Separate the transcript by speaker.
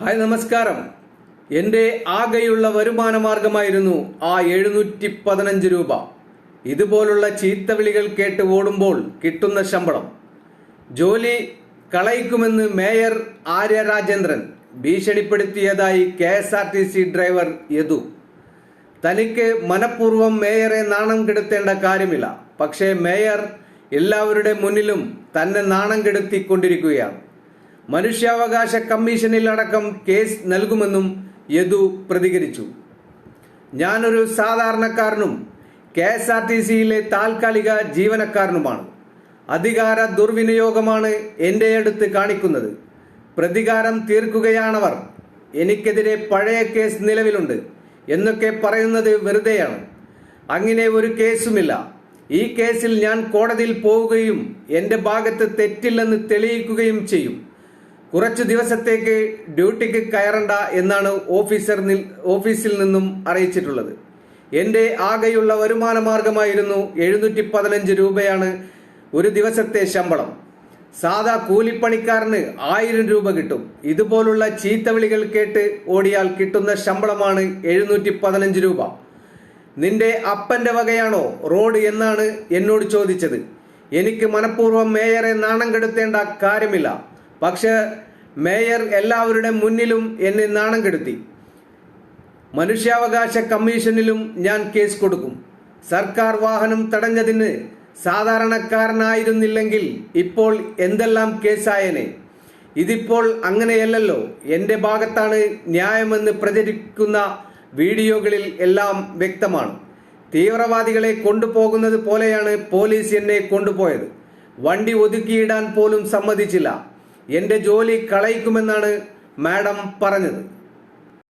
Speaker 1: Hi നമസ്കാരം. എന്റെ ആകെയുള്ള വരുമാന മാർഗമായിരുന്നു ആ എഴുന്നൂറ്റി പതിനഞ്ച് രൂപ. ഇതുപോലുള്ള ചീത്ത വിളികൾ കേട്ട് ഓടുമ്പോൾ കിട്ടുന്ന ശമ്പളം. ജോലി കളയിക്കുമെന്ന് mayor Arya Rajendran ഭീഷണിപ്പെടുത്തിയതായി K S R T C driver Yadu. തനിക്ക് മനഃപൂർവം മേയറെ നാണം കെടുത്തേണ്ട കാര്യമില്ല. പക്ഷേ മേയർ എല്ലാവരുടെ മുന്നിലും തന്നെ നാണം കെടുത്തിക്കൊണ്ടിരിക്കുകയാണ്. മനുഷ്യാവകാശ കമ്മീഷനിൽ അടക്കം കേസ് നൽകുമെന്നും യദു പ്രതികരിച്ചു. ഞാനൊരു സാധാരണക്കാരനും കെ എസ് ആർ ടി സിയിലെ താൽക്കാലിക ജീവനക്കാരനുമാണ്. അധികാര ദുർവിനിയോഗമാണ് എന്റെ അടുത്ത് കാണിക്കുന്നത്. പ്രതികാരം തീർക്കുകയാണവർ. എനിക്കെതിരെ പഴയ കേസ് നിലവിലുണ്ട് എന്നൊക്കെ പറയുന്നത് വെറുതെയാണ്. അങ്ങനെ ഒരു കേസുമില്ല. ഈ കേസിൽ ഞാൻ കോടതിയിൽ പോവുകയും എന്റെ ഭാഗത്ത് തെറ്റില്ലെന്ന് തെളിയിക്കുകയും ചെയ്യും. കുറച്ചു ദിവസത്തേക്ക് ഡ്യൂട്ടിക്ക് കയറണ്ട എന്നാണ് ഓഫീസർ ഓഫീസിൽ നിന്നും അറിയിച്ചിട്ടുള്ളത്. എന്റെ ആകെയുള്ള വരുമാന മാർഗമായിരുന്നു എഴുന്നൂറ്റി പതിനഞ്ച് രൂപയാണ് ഒരു ദിവസത്തെ ശമ്പളം. സാധാ കൂലിപ്പണിക്കാരന് ആയിരം രൂപ കിട്ടും. ഇതുപോലുള്ള ചീത്തവിളികൾ കേട്ട് ഓടിയാൽ കിട്ടുന്ന ശമ്പളമാണ് എഴുന്നൂറ്റി പതിനഞ്ച് രൂപ. നിന്റെ അപ്പന്റെ വകയാണോ റോഡ് എന്നാണ് എന്നോട് ചോദിച്ചത്. എനിക്ക് മനഃപൂർവം മേയറെ നാണം കെടുത്തേണ്ട കാര്യമില്ല. പക്ഷേ മേയർ എല്ലാവരുടെ മുന്നിലും എന്നെ നാണം കെടുത്തി. മനുഷ്യാവകാശ കമ്മീഷനിലും ഞാൻ കേസ് കൊടുക്കും. സർക്കാർ വാഹനം തടഞ്ഞതിന് സാധാരണക്കാരനായിരുന്നില്ലെങ്കിൽ ഇപ്പോൾ എന്തെല്ലാം കേസായനെ? ഇതിപ്പോൾ അങ്ങനെയല്ലല്ലോ. എന്റെ ഭാഗത്താണ് ന്യായമെന്ന് പ്രചരിക്കുന്ന വീഡിയോകളിൽ എല്ലാം വ്യക്തമാണ്. തീവ്രവാദികളെ കൊണ്ടുപോകുന്നത് പോലെയാണ് പോലീസ് എന്നെ കൊണ്ടുപോയത്. വണ്ടി ഒതുക്കിയിടാൻ പോലും സമ്മതിച്ചില്ല. എന്റെ ജോലി കളയിക്കുമെന്നാണ് മാഡം പറഞ്ഞത്.